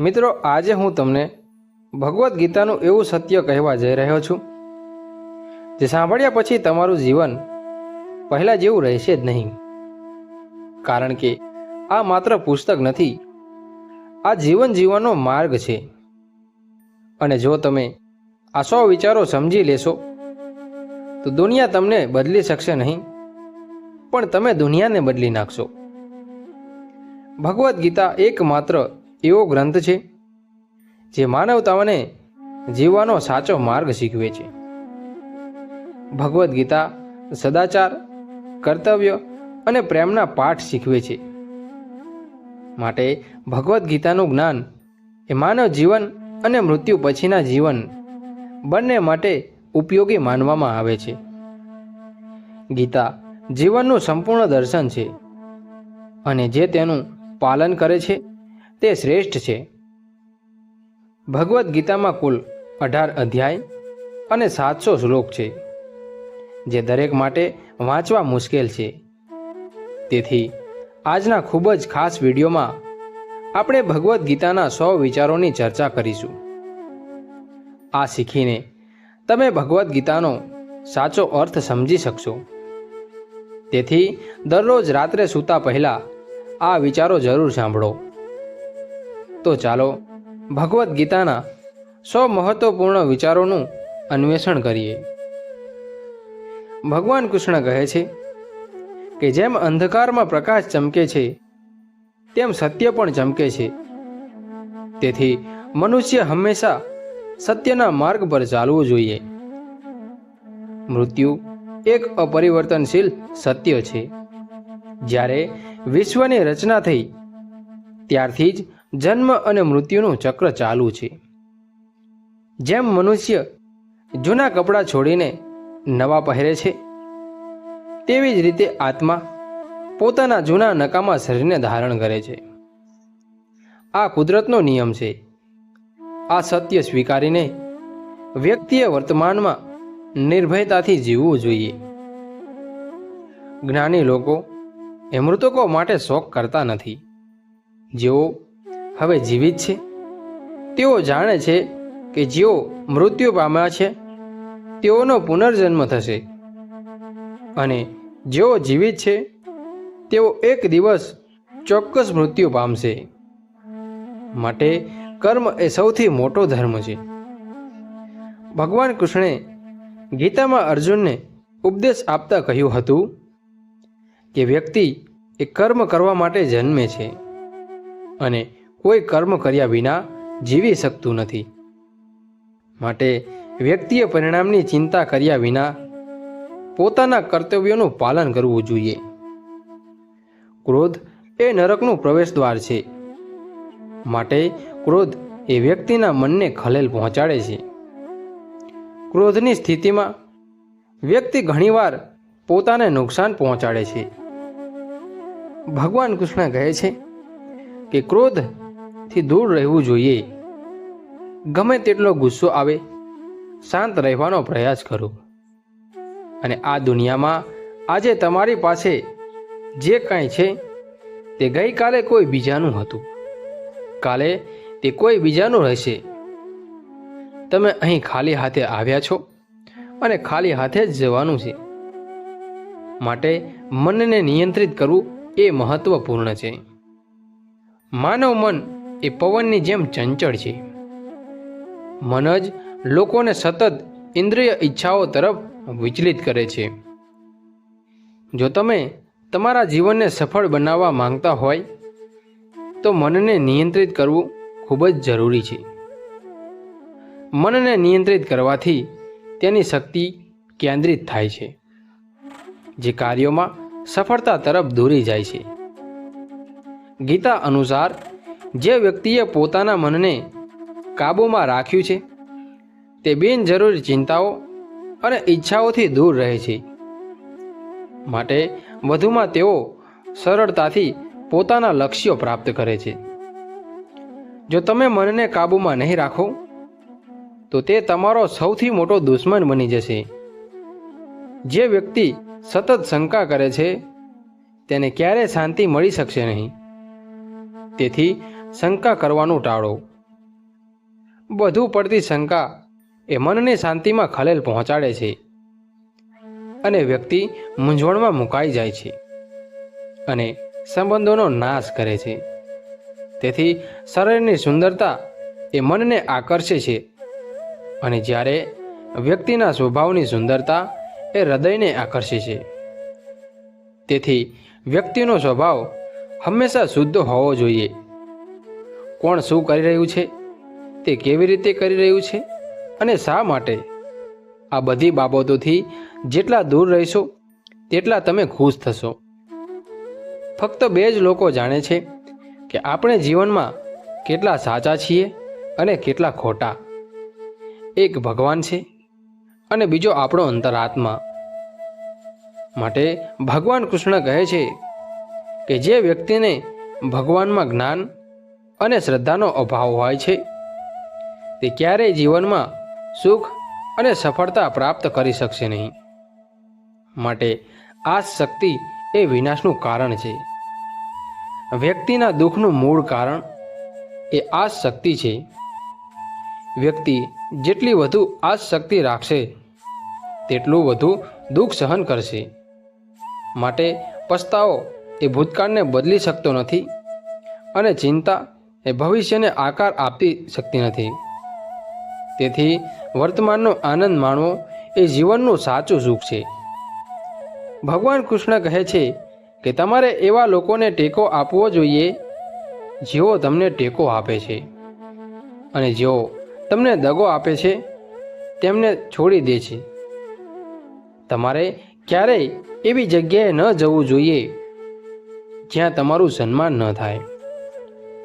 મિત્રો, આજે હું તમને ભગવદ્ ગીતાનું એવું સત્ય કહેવા જઈ રહ્યો છું, જે સાંભળ્યા પછી તમારું જીવન પહેલાં જેવું રહેશે જ નહીં. કારણ કે આ માત્ર પુસ્તક નથી, આ જીવન જીવવાનો માર્ગ છે. અને જો તમે આ સો વિચારો સમજી લેશો, તો દુનિયા તમને બદલી શકશે નહીં, પણ તમે દુનિયાને બદલી નાખશો. ભગવદ્ ગીતા એકમાત્ર એવો ગ્રંથ છે જે માનવતાઓને જીવવાનો સાચો માર્ગ શીખવે છે. ભગવદ્ ગીતા સદાચાર, કર્તવ્ય અને પ્રેમના પાઠ શીખવે છે. માટે ભગવદ્ ગીતાનું જ્ઞાન એ માનવ જીવન અને મૃત્યુ પછીના જીવન બંને માટે ઉપયોગી માનવામાં આવે છે. ગીતા જીવનનું સંપૂર્ણ દર્શન છે અને જે તેનું પાલન કરે છે તે શ્રેષ્ઠ છે. ભગવદ્ ગીતામાં કુલ અઢાર અધ્યાય અને સાતસો શ્લોક છે, જે દરેક માટે વાંચવા મુશ્કેલ છે. તેથી, આજના ખૂબ જ ખાસ વિડીયોમાં આપણે ભગવદ્ ગીતાના સો વિચારોની ચર્ચા કરીશું. આ શીખીને તમે ભગવદ્ ગીતાનો સાચો અર્થ સમજી શકશો. તેથી, દરરોજ રાત્રે સૂતા પહેલાં આ વિચારો જરૂર સાંભળો. તો ચાલો ભગવદ્ ગીતાના સો મહત્વપૂર્ણ વિચારોનું અન્વેષણ કરીએ. ભગવાન કૃષ્ણ કહે છે કે જેમ અંધકારમાં પ્રકાશ ચમકે છે, તેમ સત્ય પણ ચમકે છે. તેથી મનુષ્ય હંમેશા સત્યના માર્ગ પર ચાલવું જોઈએ. મૃત્યુ એક અપરિવર્તનશીલ સત્ય છે. જ્યારે વિશ્વની રચના થઈ, ત્યારથી જ જન્મ અને મૃત્યુનું ચક્ર ચાલુ છે. જેમ મનુષ્ય જૂના કપડાં છોડીને નવા પહેરે છે, તેવી જ રીતે આત્મા પોતાના જૂના નકામા શરીરને ધારણ કરે છે. આ કુદરતનો નિયમ છે. આ સત્ય સ્વીકારીને વ્યક્તિએ વર્તમાનમાં નિર્ભયતાથી જીવવું જોઈએ. જ્ઞાની લોકો એ મૃતકો માટે શોક કરતા નથી. જેઓ હવે જીવિત છે. તેઓ જાણે છે કે જેઓ મૃત્યુ પામ્યા છે, તેઓનો પુનર્જન્મ થશે. અને જેઓ જીવિત છે, તેઓ એક દિવસ ચોક્કસ મૃત્યુ પામશે. માટે કર્મ એ સૌથી મોટો ધર્મ છે. ભગવાન કૃષ્ણે ગીતામાં અર્જુનને ઉપદેશ આપતા કહ્યું હતું કે વ્યક્તિ એ કર્મ કરવા માટે જન્મે છે. અને કોઈ કર્મ કર્યા વિના જીવી શકતું નથી. માટે વ્યક્તિએ પરિણામની ચિંતા કર્યા વિના પોતાના કર્તવ્યોનું પાલન કરવું જોઈએ. ક્રોધ એ નરકનું પ્રવેશદ્વાર છે. માટે ક્રોધ એ વ્યક્તિના મનને ખલેલ પહોંચાડે છે. ક્રોધની સ્થિતિમાં વ્યક્તિ ઘણીવાર પોતાને નુકસાન પહોંચાડે છે. ભગવાન કૃષ્ણ કહે છે કે ક્રોધથી દૂર રહેવું જોઈએ. ગમે તેટલો ગુસ્સો આવે, શાંત રહેવાનો પ્રયાસ કરો. અને આ દુનિયામાં આજે તમારી પાસે જે કાંઈ છે, તે ગઈકાલે કોઈ બીજાનું હતું. કાલે તે કોઈ બીજાનું રહેશે. તમે અહીં ખાલી હાથે આવ્યા છો અને ખાલી હાથે જ જવાનું છે. માટે મનને નિયંત્રિત કરવું એ મહત્વપૂર્ણ છે. માનવ મન એ પવનની જેમ ચંચળ છે. મન જ લોકોને સતત ઇન્દ્રિય ઈચ્છાઓ તરફ વિચલિત કરે છે. જો તમે તમારા જીવનને સફળ બનાવવા માંગતા હોય, તો મનને નિયંત્રિત કરવું ખૂબ જ જરૂરી છે. મનને નિયંત્રિત કરવાથી તેની શક્તિ કેન્દ્રિત થાય છે, જે કાર્યોમાં સફળતા તરફ દોરી જાય છે. ગીતા અનુસાર જે વ્યક્તિએ પોતાના મનને કાબૂમાં રાખ્યું છે, તે બિનજરૂરી ચિંતાઓ અને ઈચ્છાઓથી દૂર રહે છે. માટે વધુમાં તેઓ સરળતાથી પોતાના લક્ષ્યો પ્રાપ્ત કરે છે. જો તમે મનને કાબૂમાં નહીં રાખો, તો તે તમારો સૌથી મોટો દુશ્મન બની જશે. જે વ્યક્તિ સતત શંકા કરે છે, તેને ક્યારે શાંતિ મળી શકશે નહીં. તેથી શંકા કરવાનું ટાળો. વધુ પડતી શંકા એ મનની શાંતિમાં ખલેલ પહોંચાડે છે અને વ્યક્તિ મૂંઝવણમાં મુકાઈ જાય છે અને સંબંધોનો નાશ કરે છે. તેથી શરીરની સુંદરતા એ મનને આકર્ષે છે અને જ્યારે વ્યક્તિના સ્વભાવની સુંદરતા એ હૃદયને આકર્ષે છે. તેથી વ્યક્તિનો સ્વભાવ હંમેશા શુદ્ધ હોવો જોઈએ. કોણ શું કરી રહ્યું છે? તે કેવી રીતે કરી રહ્યું છે? અને શા માટે? આ બધી બાબતોથી જેટલા દૂર રહેશો, તેટલા તમે ખુશ થશો. ફક્ત બે જ લોકો જાણે છે કે આપણે જીવનમાં કેટલા સાચા છીએ અને કેટલા ખોટા. એક ભગવાન છે અને બીજો આપણો અંતરાત્મા. માટે ભગવાન કૃષ્ણ કહે છે કે જે વ્યક્તિને ભગવાનમાં જ્ઞાન અને શ્રદ્ધાનો અભાવ હોય છે. તે ક્યારેય જીવનમાં સુખ અને સફળતા પ્રાપ્ત કરી શકશે નહીં. માટે આ શક્તિ એ વિનાશનું કારણ છે. વ્યક્તિના દુઃખનું મૂળ કારણ એ આ શક્તિ છે. વ્યક્તિ જેટલી વધુ આ શક્તિ રાખશે, તેટલું વધુ દુઃખ સહન કરશે. માટે પસ્તાવો એ ભૂતકાળને બદલી શકતો નથી અને ચિંતા એ ભવિષ્યને આકાર આપતી શકતી નથી. તેથી વર્તમાનનો આનંદ માણવો એ જીવનનું સાચું સુખ છે. ભગવાન કૃષ્ણ કહે છે કે તમારે એવા લોકોને ટેકો આપવો જોઈએ, જેઓ તમને ટેકો આપે છે. અને જેઓ તમને દગો આપે છે, તેમને છોડી દે છે. તમારે ક્યારેય એવી જગ્યાએ ન જવું જોઈએ, જ્યાં તમારું સન્માન ન થાય.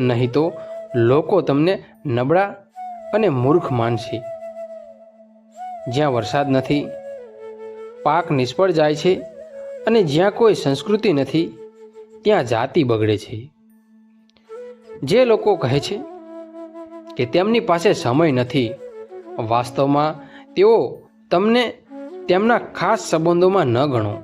નહીં તો લોકો તમને નબળા અને મૂર્ખ માનશે. જ્યાં વરસાદ નથી, પાક નિષ્ફળ જાય છે અને જ્યાં કોઈ સંસ્કૃતિ નથી, ત્યાં જાતિ બગડે છે. જે લોકો કહે છે કે તેમની પાસે સમય નથી, વાસ્તવમાં તેઓ તમને તેમના ખાસ સંબંધોમાં ન ગણો.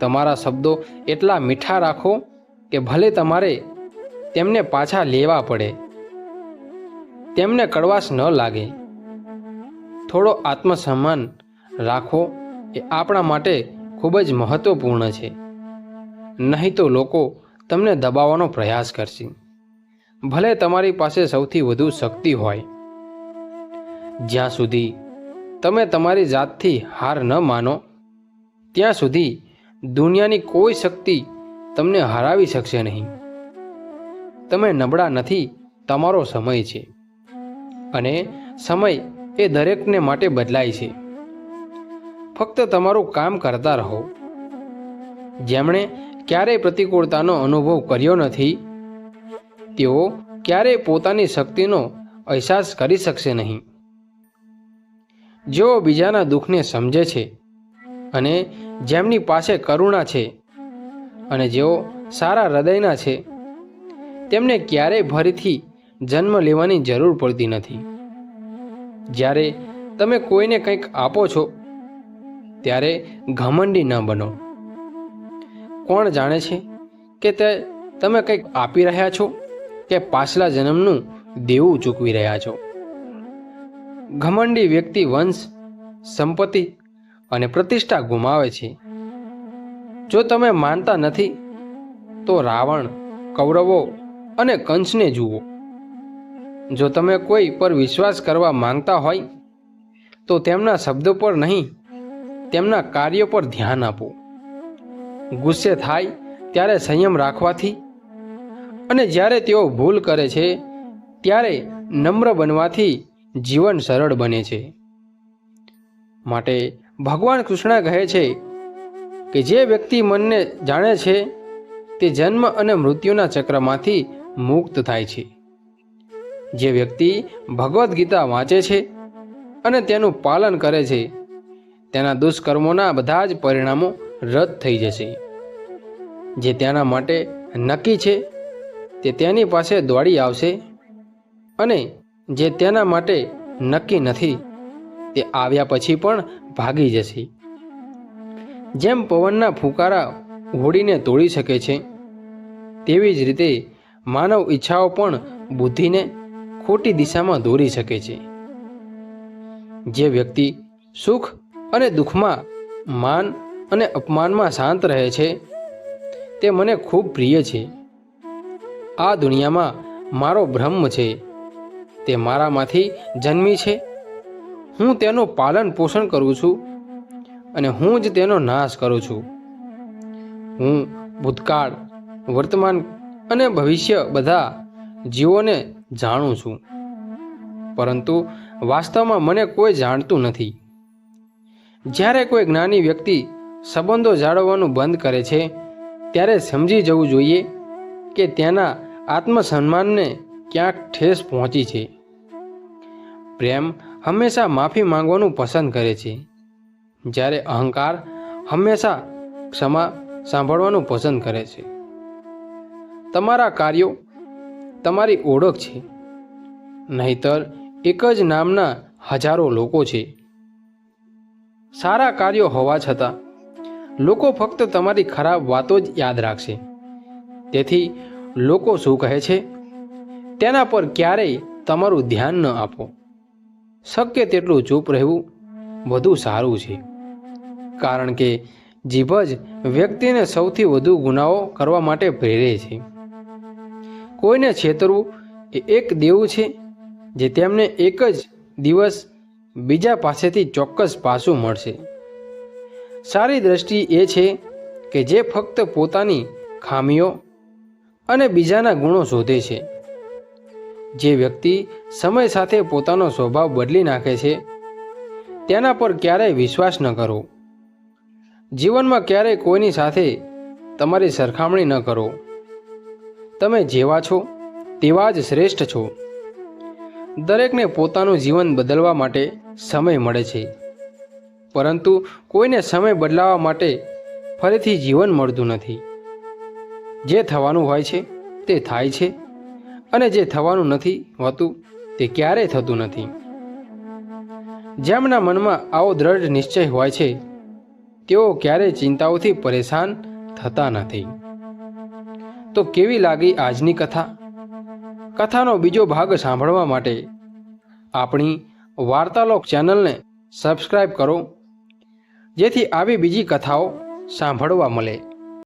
તમારા શબ્દો એટલા મીઠા રાખો કે ભલે તમારે તેમને પાછા લેવા પડે. તેમને કડવાશ ન લાગે. થોડો આત્મસન્માન રાખો એ આપણા માટે ખૂબ જ મહત્વપૂર્ણ છે. નહીં તો લોકો તમને દબાવવાનો પ્રયાસ કરશે. ભલે તમારી પાસે સૌથી વધુ શક્તિ હોય. જ્યાં સુધી તમે તમારી જાતથી હાર ન માનો, ત્યાં સુધી દુનિયાની કોઈ શક્તિ તમને હરાવી શકશે નહીં. તમે નબળા નથી, તમારો સમય છે. અને સમય એ દરેકને માટે બદલાય છે. ફક્ત તમારું કામ કરતા રહો. જેમણે ક્યારેય પ્રતિકૂળતાનો અનુભવ કર્યો નથી, તેઓ ક્યારેય પોતાની શક્તિનો અહેસાસ કરી શકશે નહીં. જેઓ બીજાના દુઃખને સમજે છે અને જેમની પાસે કરુણા છે અને જેઓ સારા હૃદયના છે તેમને ક્યારેય ફરીથી જન્મ લેવાની જરૂર પડતી નથી. જ્યારે તમે કોઈને કંઈક આપો છો, ત્યારે ઘમંડી ન બનો. કોણ જાણે છે કે તે તમે કંઈક આપી રહ્યા છો કે પાછલા જન્મનું દેવું ચૂકવી રહ્યા છો? ઘમંડી વ્યક્તિ વંશ, સંપત્તિ અને પ્રતિષ્ઠા ગુમાવે છે. જો તમે માનતા નથી, તો રાવણ, કૌરવો અને કંસને જુઓ. જો તમે કોઈ પર વિશ્વાસ કરવા માંગતા હોય, તો તેમના શબ્દો પર નહીં, તેમના કાર્યો પર ધ્યાન આપો. ગુસ્સે થાય ત્યારે સંયમ રાખવાથી અને જ્યારે તેઓ ભૂલ કરે છે, ત્યારે નમ્ર બનવાથી જીવન સરળ બને છે. માટે ભગવાન કૃષ્ણ કહે છે કે જે વ્યક્તિ મનને જાણે છે, તે જન્મ અને મૃત્યુના ચક્રમાંથી મુક્ત થાય છે. જે વ્યક્તિ ભગવદ્ ગીતા વાંચે છે અને તેનું પાલન કરે છે, તેના દુષ્કર્મોના બધા જ પરિણામો રદ થઈ જશે. જે તેના માટે નક્કી છે, તે તેની પાસે દોડી આવશે અને જે તેના માટે નક્કી નથી, તે આવ્યા પછી પણ ભાગી જશે. જેમ પવનના ફૂંકારા હોડીને તોડી શકે છે, તેવી જ રીતે માનવ ઈચ્છાઓ પણ બુદ્ધિને ખોટી દિશામાં દોરી શકે છે. જે વ્યક્તિ સુખ અને દુઃખમાં માન અને અપમાનમાં શાંત રહે છે, તે મને ખૂબ પ્રિય છે. આ દુનિયામાં મારો બ્રહ્મ છે, તે મારામાંથી જન્મી છે. હું તેનું પાલન પોષણ કરું છું અને હું જ તેનો નાશ કરું છું. હું ભૂતકાળ, વર્તમાન અને ભવિષ્ય બધા જીવોને જાણું છું. પરંતુ વાસ્તવમાં મને કોઈ જાણતું નથી. જ્યારે કોઈ જ્ઞાની વ્યક્તિ સંબંધો જાળવવાનું બંધ કરે છે, ત્યારે સમજી જવું જોઈએ કે તેના આત્મસન્માનને ક્યાંક ઠેસ પહોંચી છે. પ્રેમ હંમેશા માફી માંગવાનું પસંદ કરે છે. જ્યારે અહંકાર હંમેશા ક્ષમા સાંભળવાનું પસંદ કરે છે. તમારા કાર્યો તમારી ઓળખ છે. નહીતર એક જ નામના હજારો લોકો છે. સારા કાર્યો હોવા છતાં લોકો ફક્ત તમારી ખરાબ વાતો જ યાદ રાખશે. તેથી લોકો શું કહે છે? તેના પર ક્યારેય તમારું ધ્યાન ન આપો. શક્ય તેટલું ચૂપ રહેવું વધુ સારું છે. કારણ કે જીભ જ વ્યક્તિને સૌથી વધુ ગુનાઓ કરવા માટે પ્રેરે છે. કોઈને છેતરવું એ એક દેવું છે જે તેમને એક જ દિવસ બીજા પાસેથી ચોક્કસ પાછું મળશે. સારી દ્રષ્ટિ એ છે કે જે ફક્ત પોતાની ખામીઓ અને બીજાના ગુણો શોધે છે. જે વ્યક્તિ સમય સાથે પોતાનો સ્વભાવ બદલી નાખે છે, તેના પર ક્યારેય વિશ્વાસ ન કરો. જીવનમાં ક્યારેય કોઈની સાથે તમારી સરખામણી ન કરો. તમે જેવા છો, તેવા જ શ્રેષ્ઠ છો. દરેકને પોતાનું જીવન બદલવા માટે સમય મળે છે. પરંતુ કોઈને સમય બદલાવા માટે ફરીથી જીવન મળતું નથી. જે થવાનું હોય છે, તે થાય છે. અને જે થવાનું નથી હોતું, તે ક્યારેય થતું નથી. જેમના મનમાં આવો દ્રઢ નિશ્ચય હોય છે, તેઓ ક્યારેય ચિંતાઓથી પરેશાન થતા નથી. તો કેવી લાગી આજની કથા? કથાનો બીજો ભાગ સાંભળવા માટે આપણી વાર્તાલોક ચેનલને સબસ્ક્રાઈબ કરો, જેથી આવી બીજી કથાઓ સાંભળવા મળે.